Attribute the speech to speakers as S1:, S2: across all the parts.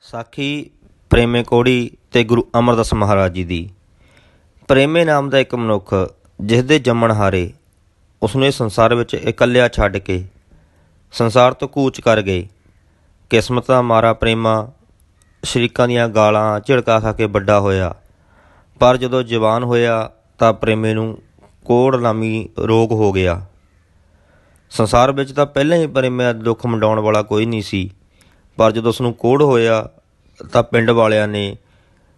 S1: ਸਾਖੀ ਪ੍ਰੇਮੇ ਕੋੜੀ ਤੇ ਗੁਰੂ ਅਮਰਦਾਸ ਮਹਾਰਾਜ ਜੀ ਦੀ। ਪ੍ਰੇਮੇ ਨਾਮ ਦਾ ਇੱਕ ਮਨੁੱਖ ਜਿਸ ਦੇ ਜੰਮਣ ਹਾਰੇ ਉਸ ਨੂੰ ਸੰਸਾਰ ਵਿੱਚ ਇਕੱਲਿਆ ਛੱਡ ਕੇ ਸੰਸਾਰ ਤੋਂ ਕੂਚ ਕਰ ਗਏ। ਕਿਸਮਤ ਦਾ ਮਾਰਾ ਪ੍ਰੇਮਾ, ਸ਼ਰੀਕਾਂ ਦੀਆਂ ਗਾਲਾਂ ਝਿੜਕਾ ਖਾ ਕੇ ਵੱਡਾ ਹੋਇਆ। ਪਰ ਜਦੋਂ ਜਵਾਨ ਹੋਇਆ ਤਾਂ ਪ੍ਰੇਮੇ ਨੂੰ ਕੋੜ ਨਾਮੀ ਰੋਗ ਹੋ ਗਿਆ। ਸੰਸਾਰ ਵਿੱਚ ਤਾਂ ਪਹਿਲਾਂ ਹੀ ਪ੍ਰੇਮੇ ਦਾ ਦੁੱਖ ਮੰਡਾਉਣ ਵਾਲਾ ਕੋਈ ਨਹੀਂ ਸੀ। ਪਰ ਜਦੋਂ ਉਸ ਨੂੰ ਕੋੜ ਹੋਇਆ, ਤਾਂ ਪਿੰਡ ਵਾਲਿਆਂ ਨੇ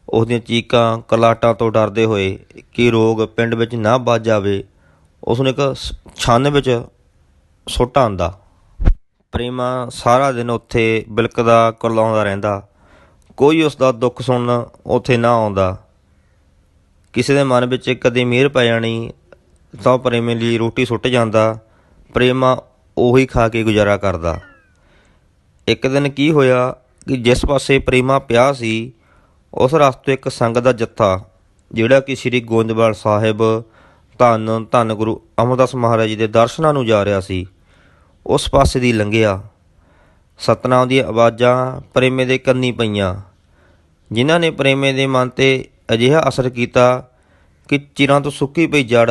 S1: ਉਸ ਦੀਆਂ ਚੀਕਾਂ, ਕਲਾਟਾਂ ਤੋਂ ਡਰਦੇ ਹੋਏ ਕਿ ਰੋਗ ਪਿੰਡ ਵਿੱਚ ਨਾ ਵੱਜ ਜਾਵੇ ਉਸ ਨੂੰ ਇੱਕ ਛੰਨ ਵਿੱਚ ਸੁੱਟ ਆਂਦਾ। ਪ੍ਰੇਮਾ ਸਾਰਾ ਦਿਨ ਉੱਥੇ ਬਿਲਕਦਾ, ਕੁਰਲਾਉਂਦਾ ਰਹਿੰਦਾ। ਕੋਈ ਉਸ ਦਾ ਦੁੱਖ ਸੁਣਨ ਉੱਥੇ ਨਾ ਆਉਂਦਾ। ਕਿਸੇ ਦੇ ਮਨ ਵਿੱਚ ਕਦੇ ਮਿਹਰ ਪੈ ਜਾਣੀ, ਤਾਂ ਉਹ ਪ੍ਰੇਮੇ ਲਈ ਰੋਟੀ ਸੁੱਟ ਜਾਂਦਾ। ਪ੍ਰੇਮਾ ਉਹੀ ਖਾ ਕੇ ਗੁਜ਼ਾਰਾ ਕਰਦਾ। ਇੱਕ ਦਿਨ ਕੀ ਹੋਇਆ ਕਿ ਜਿਸ ਪਾਸੇ ਪ੍ਰੇਮਾ ਪਿਆ ਸੀ, ਉਸ ਰਸਤੇ ਇੱਕ ਸੰਗਤ ਦਾ ਜੱਥਾ, ਜਿਹੜਾ ਕਿ ਸ੍ਰੀ ਗੋਇੰਦਵਾਲ ਸਾਹਿਬ ਧੰਨ ਧੰਨ ਗੁਰੂ ਅਮਰਦਾਸ ਮਹਾਰਾਜ ਜੀ ਦੇ ਦਰਸ਼ਨਾਂ ਨੂੰ ਜਾ ਰਿਹਾ ਸੀ। ਉਸ ਪਾਸੇ ਦੀ ਲੰਘਿਆ। ਸਤਨਾਮ ਦੀਆਂ ਆਵਾਜ਼ਾਂ ਪ੍ਰੇਮੇ ਦੇ ਕੰਨੀ ਪਈਆਂ, ਜਿਨ੍ਹਾਂ ਨੇ ਪ੍ਰੇਮੇ ਦੇ ਮਨ ਤੇ ਅਜਿਹਾ ਅਸਰ ਕੀਤਾ ਕਿ ਚਿਰਾਂ ਤੋਂ ਸੁੱਕੀ ਪਈ ਜੜ,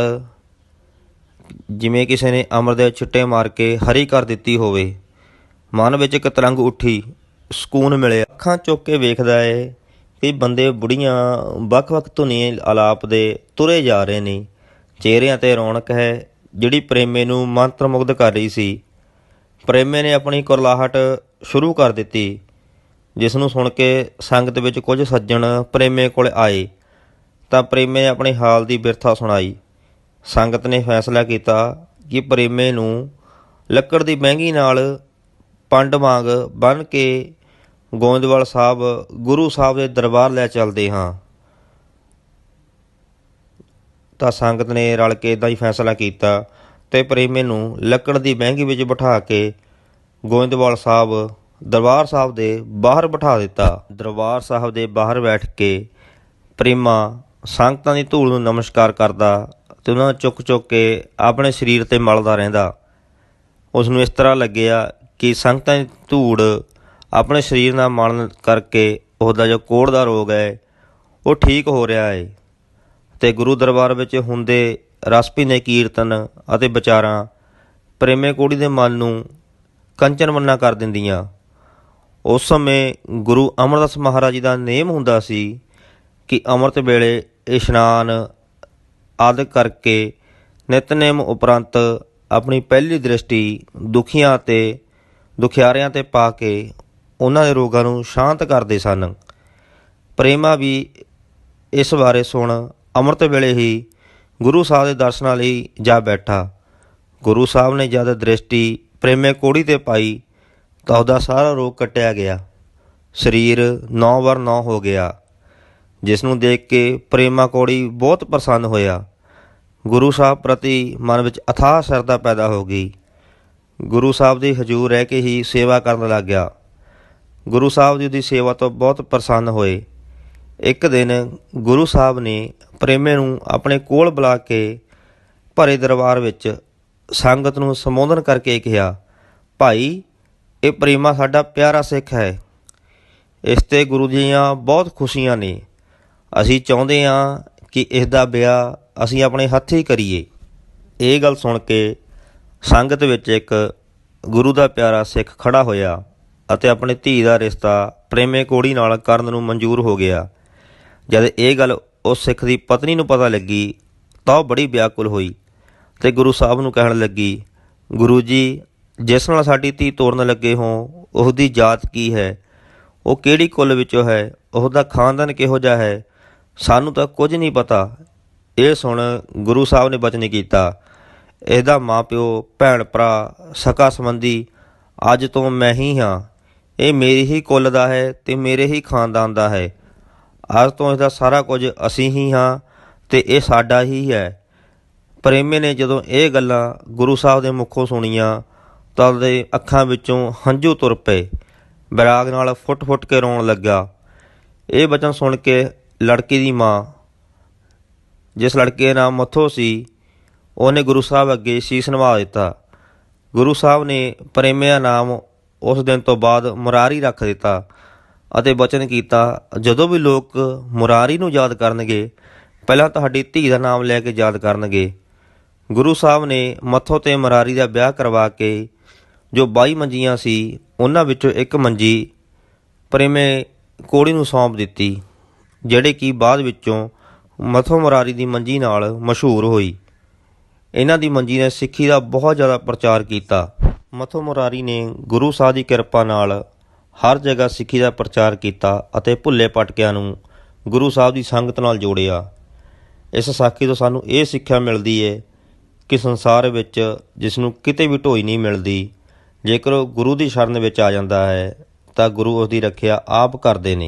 S1: ਜਿਵੇਂ ਕਿਸੇ ਨੇ ਅਮਰ ਦੇ ਛਿੱਟੇ ਮਾਰ ਕੇ ਹਰੀ ਕਰ ਦਿੱਤੀ ਹੋਵੇ। ਮਨ ਵਿੱਚ ਇੱਕ ਤਰੰਗ ਉੱਠੀ, ਸਕੂਨ ਮਿਲਿਆ। ਅੱਖਾਂ ਚੁੱਕ ਕੇ ਵੇਖਦਾ ਏ ਕਿ ਬੰਦੇ ਬੁੜੀਆਂ ਵੱਖ-ਵੱਖ ਧੁਨੀਏ ਆਲਾਪ ਦੇ ਤੁਰੇ ਜਾ ਰਹੇ ਨੇ। ਚਿਹਰਿਆਂ ਤੇ ਰੌਣਕ ਹੈ ਜਿਹੜੀ ਪ੍ਰੇਮੇ ਨੂੰ ਮੰਤਰਮੁਗਧ ਕਰ ਰਹੀ ਸੀ। ਪ੍ਰੇਮੇ ਨੇ ਆਪਣੀ ਕੁਰਲਾਹਟ ਸ਼ੁਰੂ ਕਰ ਦਿੱਤੀ ਜਿਸ ਨੂੰ ਸੁਣ ਕੇ ਸੰਗਤ ਵਿੱਚ ਕੁਝ ਸੱਜਣ ਪ੍ਰੇਮੇ ਕੋਲ ਆਏ। ਤਾਂ ਪ੍ਰੇਮੇ ਨੇ ਆਪਣੇ ਹਾਲ ਦੀ ਬਿਰਥਾ ਸੁਣਾਈ। ਸੰਗਤ ਨੇ ਫੈਸਲਾ ਕੀਤਾ ਕਿ ਪ੍ਰੇਮੇ ਨੂੰ ਲੱਕੜ ਦੀ ਮਹਿੰਗੀ ਨਾਲ ਪੰਡ ਵਾਂਗ ਬੰਨ ਕੇ ਗੋਇੰਦਵਾਲ ਸਾਹਿਬ ਗੁਰੂ ਸਾਹਿਬ ਦੇ ਦਰਬਾਰ ਲੈ ਚੱਲਦੇ ਹਾਂ। ਤਾਂ ਸੰਗਤ ਨੇ ਰਲ ਕੇ ਇਦਾਂ ਹੀ ਫੈਸਲਾ ਕੀਤਾ ਤੇ ਪ੍ਰੇਮੇ ਨੂੰ ਲੱਕੜ ਦੀ ਮਹਿੰਗੀ ਵਿੱਚ ਬਿਠਾ ਕੇ ਗੋਇੰਦਵਾਲ ਸਾਹਿਬ ਦਰਬਾਰ ਸਾਹਿਬ ਦੇ ਬਾਹਰ ਬਿਠਾ ਦਿੱਤਾ। ਦਰਬਾਰ ਸਾਹਿਬ ਦੇ ਬਾਹਰ ਬੈਠ ਕੇ ਪ੍ਰੇਮਾ ਸੰਗਤਾਂ ਦੀ ਧੂੜ ਨੂੰ ਨਮਸਕਾਰ ਕਰਦਾ ਤੇ ਉਹਨਾਂ ਨੂੰ ਚੁੱਕ ਚੁੱਕ ਕੇ ਆਪਣੇ ਸਰੀਰ ਤੇ ਮਲਦਾ ਰਹਿੰਦਾ। ਉਸ ਨੂੰ ਇਸ ਤਰ੍ਹਾਂ ਲੱਗਿਆ ਕਿ ਸੰਗਤਾਂ ਦੀ ਧੂੜ ਆਪਣੇ ਸਰੀਰ ਨਾਲ ਮਲਣ ਕਰਕੇ ਉਹਦਾ ਜੋ ਕੋੜ ਦਾ ਰੋਗ ਹੈ, ਉਹ ਠੀਕ ਹੋ ਰਿਹਾ ਹੈ। ਤੇ ਗੁਰੂ ਦਰਬਾਰ ਵਿੱਚ ਹੁੰਦੇ ਰਸਪੀ ਭਿੰਨੇ ਕੀਰਤਨ ਅਤੇ ਵਿਚਾਰਾਂ ਪ੍ਰੇਮੇ ਕੋੜੀ ਦੇ ਮਨ ਨੂੰ ਕੰਚਨ ਮੰਨਾ ਕਰ ਦਿੰਦੀਆਂ। ਉਸ ਸਮੇਂ ਗੁਰੂ ਅਮਰਦਾਸ ਮਹਾਰਾਜ ਜੀ ਦਾ ਨੇਮ ਹੁੰਦਾ ਸੀ ਕਿ ਅੰਮ੍ਰਿਤ ਵੇਲੇ ਇਸ਼ਨਾਨ ਆਦਿ ਕਰਕੇ ਨਿਤਨੇਮ ਉਪਰੰਤ ਆਪਣੀ ਪਹਿਲੀ ਦ੍ਰਿਸ਼ਟੀ ਦੁਖੀਆਂ ਤੇ ਦੁਖਿਆਰਿਆਂ ਤੇ ਪਾ ਕੇ ਉਹਨਾਂ ਦੇ ਰੋਗਾਂ ਨੂੰ ਸ਼ਾਂਤ ਕਰਦੇ ਸਨ। ਪ੍ਰੇਮਾ ਵੀ ਇਸ ਬਾਰੇ ਸੁਣ ਅੰਮ੍ਰਿਤ ਵੇਲੇ ਹੀ ਗੁਰੂ ਸਾਹਿਬ ਦੇ ਦਰਸ਼ਨਾਂ ਲਈ ਜਾ ਬੈਠਾ। ਗੁਰੂ ਸਾਹਿਬ ਨੇ ਜਦ ਦ੍ਰਿਸ਼ਟੀ ਪ੍ਰੇਮੇ ਕੋੜੀ ਤੇ ਪਾਈ ਤਾਂ ਉਹਦਾ ਸਾਰਾ ਰੋਗ ਕੱਟਿਆ ਗਿਆ। ਸਰੀਰ ਨੌ ਵਾਰ ਨੌ ਹੋ ਗਿਆ, ਜਿਸ ਨੂੰ ਦੇਖ ਕੇ ਪ੍ਰੇਮਾ ਕੋੜੀ ਬਹੁਤ ਪ੍ਰਸੰਨ ਹੋਇਆ। ਗੁਰੂ ਸਾਹਿਬ ਪ੍ਰਤੀ ਮਨ ਵਿੱਚ ਅਥਾਹ ਸ਼ਰਧਾ ਪੈਦਾ ਹੋ ਗਈ। ਗੁਰੂ ਸਾਹਿਬ ਦੇ ਹਜ਼ੂਰ ਰਹਿ ਕੇ ਹੀ ਸੇਵਾ ਕਰਨ ਲੱਗ ਗਿਆ। ਗੁਰੂ ਸਾਹਿਬ ਦੀ ਉਹਦੀ ਸੇਵਾ ਤੋਂ ਬਹੁਤ ਪ੍ਰਸੰਨ ਹੋਏ। ਇੱਕ ਦਿਨ ਗੁਰੂ ਸਾਹਿਬ ਨੇ ਪ੍ਰੇਮੇ ਨੂੰ ਆਪਣੇ ਕੋਲ ਬੁਲਾ ਕੇ ਭਰੇ ਦਰਬਾਰ ਵਿੱਚ ਸੰਗਤ ਨੂੰ ਸੰਬੋਧਨ ਕਰਕੇ ਕਿਹਾ, ਭਾਈ, ਇਹ ਪ੍ਰੇਮਾ ਸਾਡਾ ਪਿਆਰਾ ਸਿੱਖ ਹੈ। ਇਸ ਤੇ ਗੁਰੂ ਜੀਆਂ ਬਹੁਤ ਖੁਸ਼ੀਆਂ ਨੇ। ਅਸੀਂ ਚਾਹੁੰਦੇ ਹਾਂ ਕਿ ਇਸ ਦਾ ਵਿਆਹ ਅਸੀਂ ਆਪਣੇ ਹੱਥੀਂ ਕਰੀਏ। ਇਹ ਗੱਲ ਸੁਣ ਕੇ ਸੰਗਤ ਵਿੱਚ ਇੱਕ ਗੁਰੂ ਦਾ ਪਿਆਰਾ ਸਿੱਖ ਖੜਾ ਹੋਇਆ ਅਤੇ ਆਪਣੀ ਧੀ ਦਾ ਰਿਸ਼ਤਾ ਪ੍ਰੇਮੇ ਕੋੜੀ ਨਾਲ ਕਰਨ ਨੂੰ ਮਨਜ਼ੂਰ ਹੋ ਗਿਆ। ਜਦ ਇਹ ਗੱਲ ਉਸ ਸਿੱਖ ਦੀ ਪਤਨੀ ਨੂੰ ਪਤਾ ਲੱਗੀ, ਤਾਂ ਉਹ ਬੜੀ ਵਿਆਕੁਲ ਹੋਈ ਤੇ ਗੁਰੂ ਸਾਹਿਬ ਨੂੰ ਕਹਿਣ ਲੱਗੀ, ਗੁਰੂ ਜੀ, ਜਿਸ ਨਾਲ ਸਾਡੀ ਧੀ ਤੋਰਨ ਲੱਗੇ ਹੋ ਉਸ ਦੀ ਜਾਤ ਕੀ ਹੈ? ਉਹ ਕਿਹੜੀ ਕੁੱਲ ਵਿੱਚੋਂ ਹੈ? ਉਸ ਦਾ ਖਾਨਦਾਨ ਕਿਹੋ ਜਿਹਾ ਹੈ? ਸਾਨੂੰ ਤਾਂ ਕੁਝ ਨਹੀਂ ਪਤਾ। ਇਹ ਸੁਣ ਗੁਰੂ ਸਾਹਿਬ ਨੇ ਬਚਨ ਕੀਤਾ। ਇਹਦਾ ਮਾਪਿਓ ਭੈਣ ਭਰਾ ਸਕਾ ਸੰਬੰਧੀ ਅੱਜ ਤੋਂ ਮੈਂ ਹੀ ਹਾਂ। ਇਹ ਮੇਰੀ ਹੀ ਕੁੱਲ ਦਾ ਹੈ ਤੇ ਮੇਰੇ ਹੀ ਖਾਨਦਾਨ ਦਾ ਹੈ। ਅੱਜ ਤੋਂ ਇਹਦਾ ਸਾਰਾ ਕੁਝ ਅਸੀਂ ਹੀ ਹਾਂ ਤੇ ਇਹ ਸਾਡਾ ਹੀ ਹੈ। ਪ੍ਰੇਮੇ ਨੇ ਜਦੋਂ ਇਹ ਗੱਲਾਂ ਗੁਰੂ ਸਾਹਿਬ ਦੇ ਮੁਖੋਂ ਸੁਣੀਆਂ, ਤਾਂ ਉਹਦੇ ਅੱਖਾਂ ਵਿੱਚੋਂ ਹੰਝੂ ਤੁਰ ਪਏ। ਵਿਰਾਗ ਨਾਲ ਫੁੱਟ-ਫੁੱਟ ਕੇ ਰੋਣ ਲੱਗਾ ਇਹ ਬਚਨ ਸੁਣ ਕੇ ਲੜਕੀ ਦੀ ਮਾਂ, ਜਿਸ ਲੜਕੇ ਦਾ ਨਾਮ ਮੱਥੋ ਸੀ ਉਹਨੇ ਗੁਰੂ ਸਾਹਿਬ ਅੱਗੇ ਸੀਸ ਨਿਵਾ ਦਿੱਤਾ। ਗੁਰੂ ਸਾਹਿਬ ਨੇ ਪ੍ਰੇਮੇ ਨਾਮ ਉਸ ਦਿਨ ਤੋਂ ਬਾਅਦ ਮੁਰਾਰੀ ਰੱਖ ਦਿੱਤਾ ਅਤੇ ਬਚਨ ਕੀਤਾ, ਜਦੋਂ ਵੀ ਲੋਕ ਮੁਰਾਰੀ ਨੂੰ ਯਾਦ ਕਰਨਗੇ, ਪਹਿਲਾਂ ਤੁਹਾਡੀ ਧੀ ਦਾ ਨਾਮ ਲੈ ਕੇ ਯਾਦ ਕਰਨਗੇ। ਗੁਰੂ ਸਾਹਿਬ ਨੇ ਮੱਥੋ ਤੇ ਮੁਰਾਰੀ ਦਾ ਵਿਆਹ ਕਰਵਾ ਕੇ, ਜੋ 22 ਮੰਜੀਆਂ ਸੀ, ਉਹਨਾਂ ਵਿੱਚੋਂ ਇੱਕ ਮੰਜੀ ਪ੍ਰੇਮੇ ਕੋੜੀ ਨੂੰ ਸੌਂਪ ਦਿੱਤੀ, ਜਿਹੜੇ ਕਿ ਬਾਅਦ ਵਿੱਚੋਂ ਮੱਥੋ ਮੁਰਾਰੀ ਦੀ ਮੰਜੀ ਨਾਲ ਮਸ਼ਹੂਰ ਹੋਈ। ਇਹਨਾਂ ਦੀ ਮੰਜੀ ਨੇ ਸਿੱਖੀ ਦਾ ਬਹੁਤ ਜ਼ਿਆਦਾ ਪ੍ਰਚਾਰ ਕੀਤਾ। ਮਥੋ ਮੁਰਾਰੀ ਨੇ ਗੁਰੂ ਸਾਹਿਬ ਦੀ ਕਿਰਪਾ ਨਾਲ ਹਰ ਜਗ੍ਹਾ ਸਿੱਖੀ ਦਾ ਪ੍ਰਚਾਰ ਕੀਤਾ ਅਤੇ ਭੁੱਲੇ ਪਟਕਿਆਂ ਨੂੰ ਗੁਰੂ ਸਾਹਿਬ ਦੀ ਸੰਗਤ ਨਾਲ ਜੋੜਿਆ। ਇਸ ਸਾਖੀ ਤੋਂ ਸਾਨੂੰ ਇਹ ਸਿੱਖਿਆ ਮਿਲਦੀ ਹੈ ਕਿ ਸੰਸਾਰ ਵਿੱਚ ਜਿਸ ਨੂੰ ਕਿਤੇ ਵੀ ਢੋਈ ਨਹੀਂ ਮਿਲਦੀ, ਜੇਕਰ ਉਹ ਗੁਰੂ ਦੀ ਸ਼ਰਨ ਵਿੱਚ ਆ ਜਾਂਦਾ ਹੈ, ਤਾਂ ਗੁਰੂ ਉਸ ਦੀ ਰੱਖਿਆ ਆਪ ਕਰਦੇ ਨੇ।